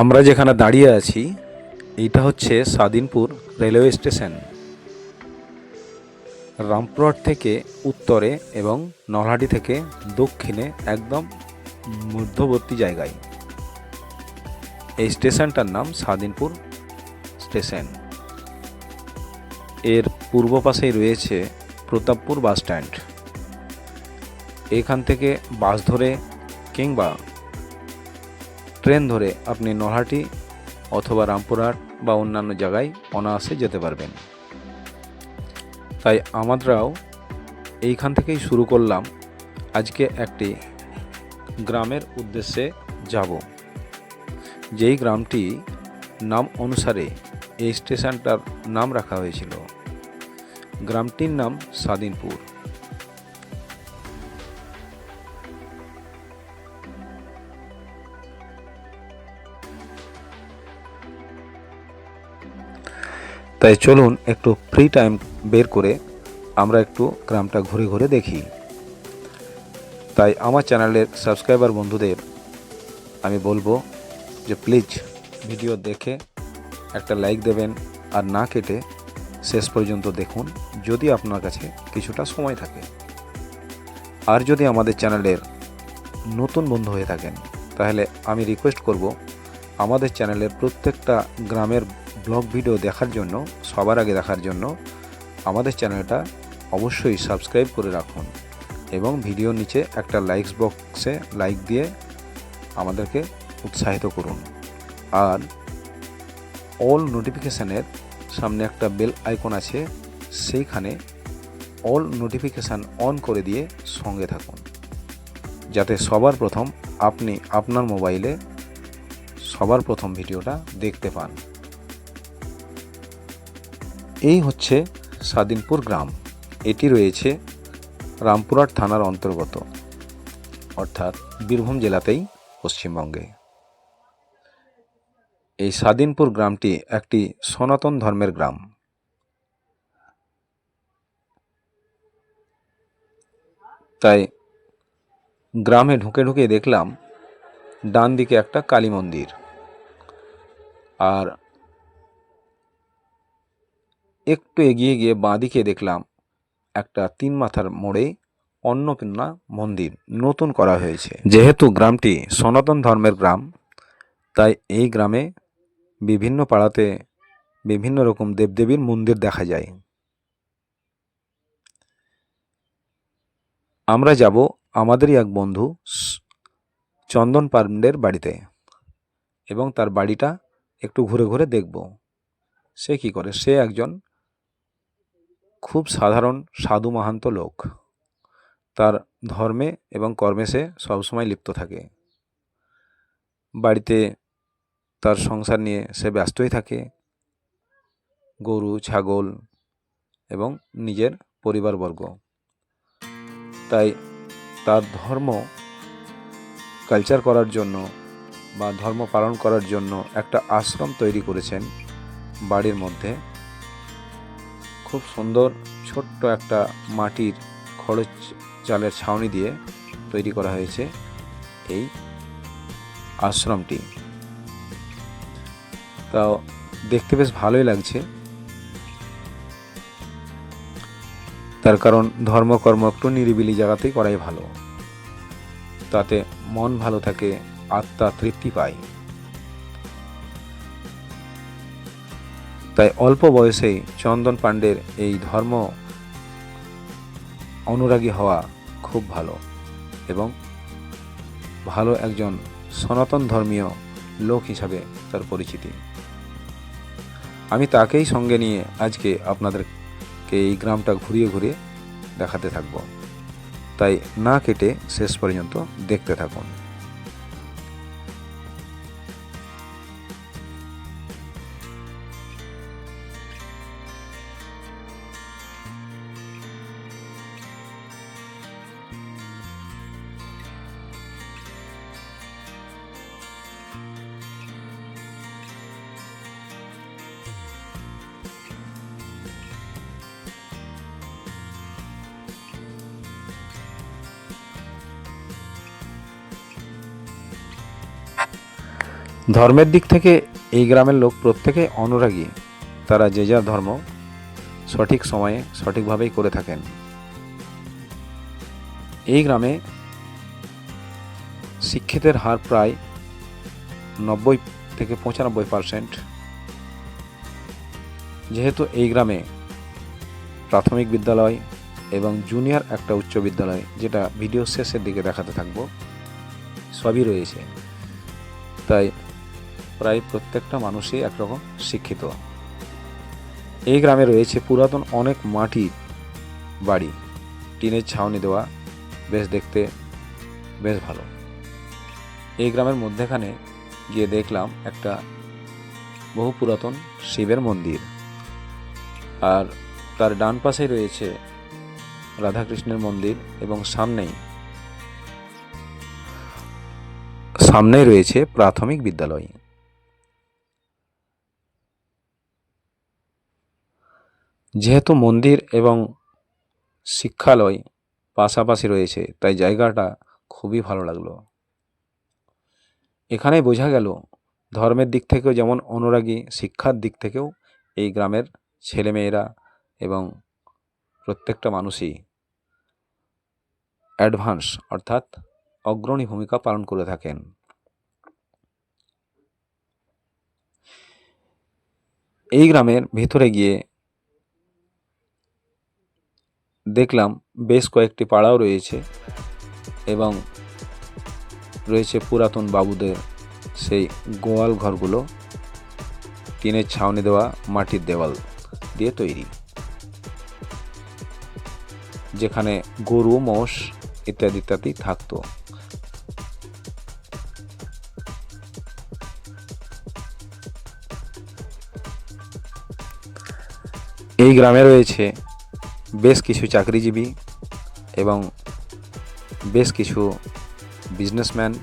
আমরা যেখানে দাঁড়িয়ে আছি এটা হচ্ছে সাদিনপুর রেলওয়ে স্টেশন। রামপুরহাট থেকে উত্তরে এবং নলহাটি থেকে দক্ষিণে একদম মধ্যবর্তী জায়গায়। এই স্টেশনটার নাম সাদিনপুর স্টেশন। এর পূর্ব পাশেই রয়েছে প্রতাপপুর বাস স্ট্যান্ড। এখান থেকে বাস ধরে কিংবা ট্রেন ধরে আপনি নলহাটি অথবা রামপুরহাট বা অন্যান্য জায়গায় অনায়াসে যেতে পারবেন। তাই আমরাও এইখান থেকেই শুরু করলাম। আজকে একটি গ্রামের উদ্দেশ্যে যাব। যেই গ্রামটি নাম অনুসারে এই স্টেশনটার নাম রাখা হয়েছিল। গ্রামটির নাম স্বাধীনপুর। তাই চলুন একটু ফ্রি টাইম বের করে আমরা একটু গ্রামটা ঘুরে ঘুরে দেখি। তাই আমার চ্যানেলের সাবস্ক্রাইবার বন্ধুদের আমি বলব যে প্লিজ ভিডিও দেখে একটা লাইক দেবেন আর না কেটে শেষ পর্যন্ত দেখুন যদি আপনার কাছে কিছুটা সময় থাকে। আর যদি আমাদের চ্যানেলের নতুন বন্ধু হয়ে থাকেন, তাহলে আমি রিকোয়েস্ট করব আমাদের চ্যানেলের প্রত্যেকটা গ্রামের ব্লগ ভিডিও দেখার জন্য, সবার আগে দেখার জন্য আমাদের চ্যানেলটা অবশ্যই সাবস্ক্রাইব করে রাখুন এবং ভিডিওর নিচে একটা লাইকস বক্সে লাইক দিয়ে আমাদেরকে উৎসাহিত করুন। আর অল নোটিফিকেশানের সামনে একটা বেল আইকন আছে, সেইখানে অল নোটিফিকেশান অন করে দিয়ে সঙ্গে থাকুন। যাতে সবার প্রথম আপনি আপনার মোবাইলে সবার প্রথম ভিডিওটা দেখতে পান। এই হচ্ছে স্বাধীনপুর গ্রাম। এটি রয়েছে রামপুরহাট থানার অন্তর্গত, অর্থাৎ বীরভূম জেলাতেই পশ্চিমবঙ্গে। এই স্বাধীনপুর গ্রামটি একটি সনাতন ধর্মের গ্রাম। তাই গ্রামে ঢুকে ঢুকে দেখলাম ডান দিকে একটা কালী মন্দির, আর একটু এগিয়ে গিয়ে বাঁদিকে দেখলাম একটা তিন মাথার মোড়ে অন্নপূর্ণা মন্দির নতুন করা হয়েছে। যেহেতু গ্রামটি সনাতন ধর্মের গ্রাম, তাই এই গ্রামে বিভিন্ন পাড়াতে বিভিন্ন রকম দেবদেবীর মন্দির দেখা যায়। আমরা যাব আমাদেরই এক বন্ধু চন্দন পাণ্ডের বাড়িতে এবং তার বাড়িটা একটু ঘুরে ঘুরে দেখব। সে কি করে? সে একজন খুব সাধারণ, সাধু মাহান্ত লোক। তার ধর্মে এবং কর্মে সে সবসময় লিপ্ত থাকে। বাড়িতে তার সংসার নিয়ে সে ব্যস্তই থাকে। গরু, ছাগল এবং নিজের পরিবারবর্গ। তাই তার ধর্ম কালচার করার জন্য বা ধর্ম পালন করার জন্য একটা আশ্রম তৈরি করেছেন বাড়ির মধ্যে খুব সুন্দর ছোট্ট একটা মাটির খড়চ চালের ছাউনি দিয়ে তৈরি করা হয়েছে এই আশ্রমটি। তাও দেখতে বেশ ভালোই লাগছে। তার কারণ ধর্মকর্ম একটু নিরিবিলি জায়গাতেই করাই ভালো। তাতে মন ভালো থাকে, আত্মা তৃপ্তি পায়। তাই অল্প বয়সেই চন্দন পাণ্ডের এই ধর্ম অনুরাগী হওয়া খুব ভালো এবং ভালো একজন সনাতন ধর্মীয় লোক হিসাবে তার পরিচিতি। আমি তাকেই সঙ্গে নিয়ে আজকে আপনাদেরকে এই গ্রামটা ঘুরিয়ে ঘুরিয়ে দেখাতে থাকব। তাই না কেটে শেষ পর্যন্ত দেখতে থাকুন। ধর্মের দিক থেকে এই গ্রামের লোক প্রত্যেকে অনুরাগী। তারা যে যার ধর্ম সঠিক সময়ে সঠিকভাবেই করে থাকেন। এই গ্রামে শিক্ষিতের হার প্রায় নব্বই থেকে পঁচানব্বই পার্সেন্ট। যেহেতু এই গ্রামে প্রাথমিক বিদ্যালয় এবং জুনিয়র একটা উচ্চ বিদ্যালয়, যেটা ভিডিও শেষের দিকে দেখাতে থাকব, সবই রয়েছে। তাই প্রায় প্রত্যেকটা মানুষই একরকম শিক্ষিত। এই গ্রামে রয়েছে পুরাতন অনেক মাটির বাড়ি। টিনের ছাউনি দেওয়া বেশ দেখতে বেশ ভালো। এই গ্রামের মধ্যেখানে গিয়ে দেখলাম একটা বহু পুরাতন শিবের মন্দির। আর তার ডান পাশে রয়েছে রাধাকৃষ্ণের মন্দির এবং সামনেই সামনেই রয়েছে প্রাথমিক বিদ্যালয়। যেহেতু মন্দির এবং শিক্ষালয় পাশাপাশি রয়েছে, তাই জায়গাটা খুবই ভালো লাগল। এখানে বোঝা গেল, ধর্মের দিক থেকেও যেমন অনুরাগী, শিক্ষার দিক থেকেও এই গ্রামের ছেলেমেয়েরা এবং প্রত্যেকটা মানুষই অ্যাডভান্স, অর্থাৎ অগ্রণী ভূমিকা পালন করে থাকেন। এই গ্রামের ভেতরে গিয়ে দেখলাম বেশ কয়েকটি পাড়াও রয়েছে এবং রয়েছে পুরাতন বাবুদের সেই গোয়াল ঘরগুলো, টিনের ছাউনি দেওয়া মাটির দেওয়াল দিয়ে তৈরি। যেখানে গরু, মোষ ইত্যাদি ইত্যাদি থাকতো। এই গ্রামে রয়েছে বেশ কিছু চাকরিজীবী এবং বেশ কিছু বিজনেসম্যান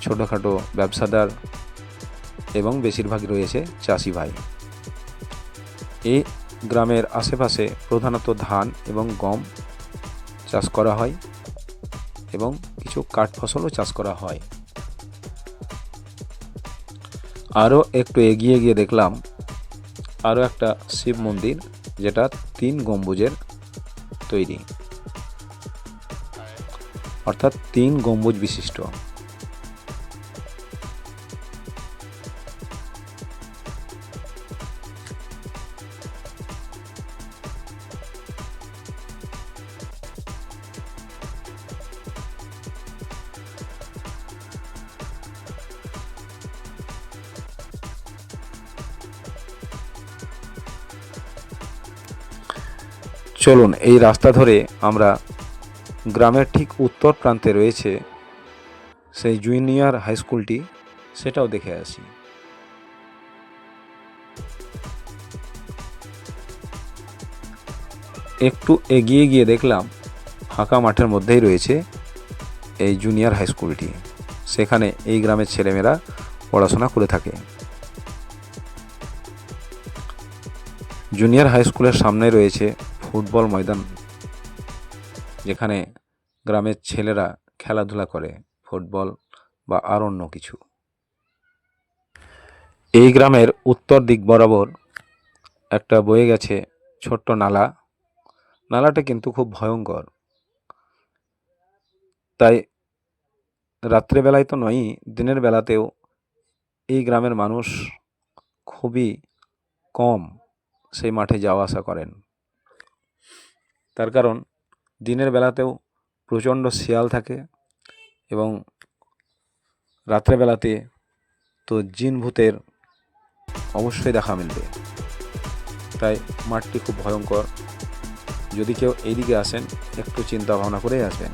ছোটোখাটো ব্যবসাদার এবং বেশিরভাগ রয়েছে চাষি ভাই। এই গ্রামের আশেপাশে প্রধানত ধান এবং গম চাষ করা হয় এবং কিছু কাঠ ফসলও চাষ করা হয়। আরও একটু এগিয়ে গিয়ে দেখলাম, আরও একটা শিব মন্দির যেটা তিন গম্বুজের তৈরি। অর্থাৎ তিন গম্বুজ বিশিষ্ট। চলুন এই রাস্তা ধরে আমরা গ্রামের ঠিক উত্তর প্রান্তে রয়েছে সেই জুনিয়র হাই স্কুলটি, সেটাও দেখে আসি। একটু এগিয়ে গিয়ে দেখলাম ফাঁকা মাঠের মধ্যেই রয়েছে এই জুনিয়র হাই স্কুলটি। সেখানে এই গ্রামের ছেলেমেয়েরা পড়াশোনা করে থাকে। জুনিয়র হাই স্কুলের সামনে রয়েছে ফুটবল ময়দান যেখানে গ্রামের ছেলেরা খেলাধুলা করে, ফুটবল বা আর অন্য কিছু। এই গ্রামের উত্তর দিক বরাবর একটা বয়ে গেছে ছোট্ট নালা। নালাটা কিন্তু খুব ভয়ঙ্কর। তাই রাত্রেবেলায় তো নয়ই, দিনের বেলাতেও এই গ্রামের মানুষ খুবই কম সেই মাঠে যাওয়া আসা করেন। তার কারণ দিনের বেলাতেও প্রচণ্ড শিয়াল থাকে এবং রাত্রেবেলাতে তো জিন ভূতের অবশ্যই দেখা মিলবে। তাই মাঠটি খুব ভয়ঙ্কর। যদি কেউ এইদিকে আসেন, একটু চিন্তা ভাবনা করেই আসবেন।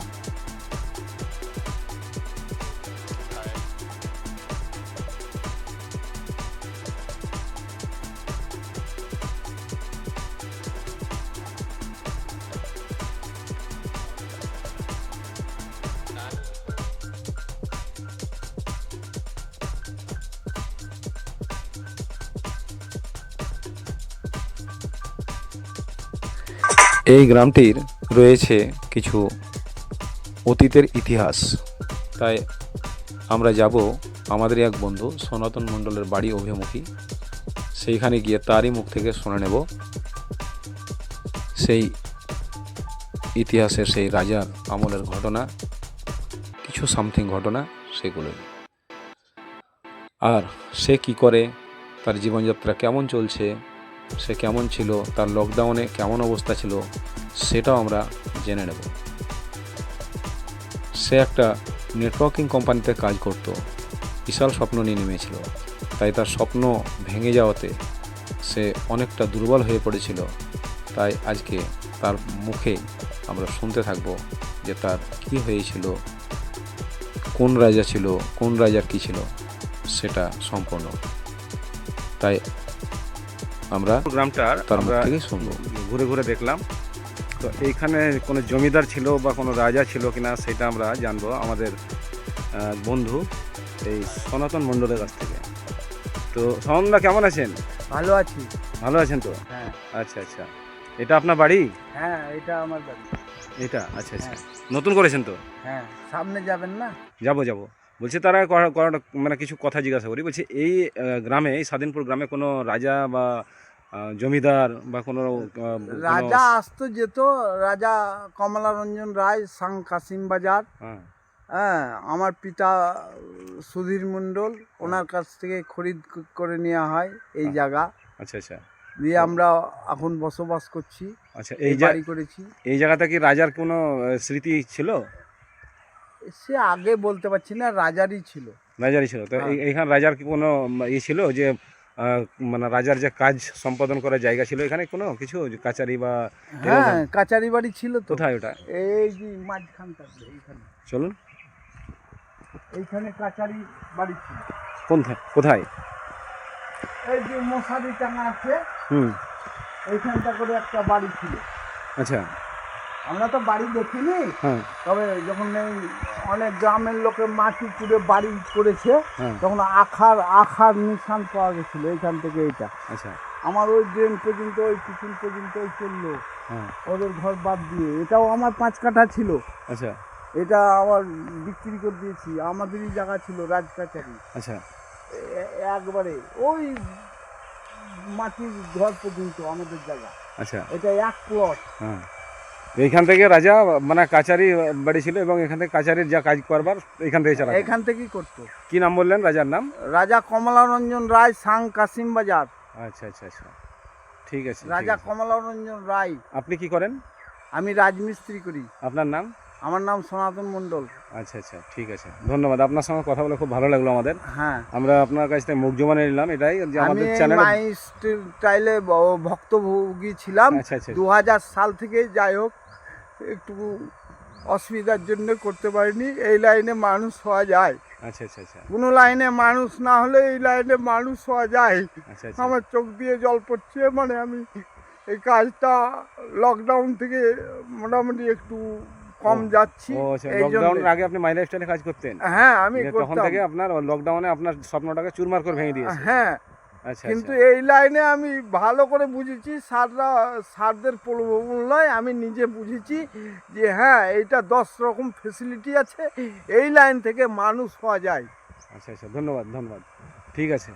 এই গ্রামটির রয়েছে কিছু অতীতের ইতিহাস। তাই আমরা যাব আমাদেরই এক বন্ধু সনাতন মণ্ডলের বাড়ি অভিমুখী। সেইখানে গিয়ে তারই মুখ থেকে শুনে নেব সেই ইতিহাসের সেই রাজার আমলের ঘটনা, কিছু সামথিং ঘটনা সেগুলো আর সে কি করে, তার জীবনযাত্রা কেমন চলছে সে কেমন ছিল, তার লকডাউনে কেমন অবস্থা ছিল, সেটাও আমরা জেনে নেব। সে একটা নেটওয়ার্কিং কোম্পানিতে কাজ করত। বিশাল স্বপ্ন নিয়ে নেমেছিল। তাই তার স্বপ্ন ভেঙে যাওয়াতে সে অনেকটা দুর্বল হয়ে পড়েছিল। তাই আজকে তার মুখে আমরা শুনতে থাকব যে তার কি হয়েছিল, কোন রাজা ছিল, কোন রাজার কি ছিল, সেটা সম্পূর্ণ। তাই আমরা গ্রামটার তার মুখ আমরা থেকেই শুনব। ঘুরে ঘুরে দেখলাম। তো এইখানে কোনো জমিদার ছিল বা কোনো রাজা ছিল কিনা সেটা আমরা জানব আমাদের বন্ধু এই সনাতন মণ্ডলের কাছ থেকে। তো সনন্দা কেমন আছেন? ভালো আছি। ভালো আছেন তো? হ্যাঁ। আচ্ছা আচ্ছা। এটা আপনার বাড়ি? হ্যাঁ এটা আমার বাড়ি। এটা? আচ্ছা আচ্ছা। নতুন করেছেন তো? হ্যাঁ সামনে যাবেন না? যাব যাব। বলছি তারা মানে কিছু কথা জিজ্ঞাসা করি। বলছে এই গ্রামে এই স্বাধীনপুর গ্রামে কোনো রাজা বা জমিদার বা কোনো রাজা আসতো যেত রাজা কমলারঞ্জন রায় সাং কাসিম বাজার। হ্যাঁ। হ্যাঁ আমার পিতা সুধীর মণ্ডল ওনার কাছ থেকে খরিদ করে নেওয়া হয় এই হ্যাঁ। জায়গা। আচ্ছা আচ্ছা। দিয়ে আমরা এখন বসবাস করছি আচ্ছা এই এই বাড়ি করেছি। এই জায়গাটা কি রাজার কোনো স্মৃতি ছিল? সে আগে বলতে পারছি না রাজারই ছিল। রাজারই ছিল। তো হ্যাঁ। এইখানে রাজার কি কোনো ই ছিল যে মানে রাজার যে কাজ সম্পাদন করার জায়গা ছিল? এখানে কোনো কিছু? কাচারি বা হ্যাঁ কাচারি বাড়ি ছিল তো। কোথায় ওটা? এই যে মাঝখানটা এইখানে। চলুন। এইখানে কাচারি বাড়ি ছিল। কোন- কোথায়? এই যে মশারি টাঙা আছে হুম। এইখানটা করে একটা বাড়ি ছিল। আচ্ছা। আমরা তো বাড়ি দেখিনি। হ্যাঁ। তবে যখন এই অনেক গ্রামের লোকে মাটি কুড়ে বাড়ি করেছে হ্যাঁ। তখন আখার আখার নিশান পাওয়া গেছিল এইখান থেকে এইটা। আচ্ছা। আমার ওই ড্রেন পর্যন্ত ওই পিছন পর্যন্ত ওই চলল। হ্যাঁ। ওদের ঘর বাদ দিয়ে। এটাও আমার পাঁচ কাঠা ছিল। আচ্ছা। এটা আমার বিক্রি করে দিয়েছি। আমাদেরই জায়গা ছিল রাজকাচারি। আচ্ছা। একবারে ওই মাটির ঘর পর্যন্ত আমাদের জায়গা। আচ্ছা। এটা এক প্লট হ্যাঁ। এইখান থেকে রাজা মানে কাচারি বাড়ি ছিল এবং এখান থেকে কাচারির যা কাজ করবার এখান থেকে চালা এখান থেকেই করতো। কি নাম বললেন রাজার নাম? রাজা কমলারঞ্জন রায় সাং কাসিম বাজার। আচ্ছা আচ্ছা আচ্ছা। ঠিক আছে রাজা কমলারঞ্জন রায়। আপনি কি করেন? আমি রাজমিস্ত্রি করি। আপনার নাম? আমার নাম সনাতন মণ্ডল। আচ্ছা আচ্ছা ঠিক আছে। ধন্যবাদ। আপনার সঙ্গে কথা বলে খুব ভালো লাগল আমাদের। হ্যাঁ। আমরা আপনার কাছ থেকে মুখ নিলাম। এটাই যে আমি আমাদের চ্যানেল মাই স্টাইলে ভক্তভোগী ছিলাম। আচ্ছা আচ্ছা। দু হাজার সাল থেকে যাই হোক একটু অসুবিধার জন্য করতে পারিনি। এই লাইনে মানুষ হওয়া যায়। আচ্ছা আচ্ছা আচ্ছা। কোনো লাইনে মানুষ না হলে এই লাইনে মানুষ হওয়া যায়। আচ্ছা আচ্ছা। আমার চোখ দিয়ে জল পড়ছে মানে আমি এই কাজটা লকডাউন থেকে মোটামুটি একটু কম যাচ্ছি। লকডাউনের আগে আপনি মাই লাইফস্টাইলে কাজ করতেন। হ্যাঁ আমি তখন থেকে আপনার লকডাউনে আপনার স্বপ্নটাকে চুরমার করে ভেঙে দিয়েছে। হ্যাঁ কিন্তু আচ্ছা। এই লাইনে আমি ভালো করে বুঝেছি সাররা সারদের প্রবলয় আমি নিজে বুঝেছি যে হ্যাঁ এইটা দশ রকম ফেসিলিটি আছে এই লাইন থেকে মানুষ হওয়া যায়। আচ্ছা আচ্ছা ধন্যবাদ ধন্যবাদ। ঠিক আছে।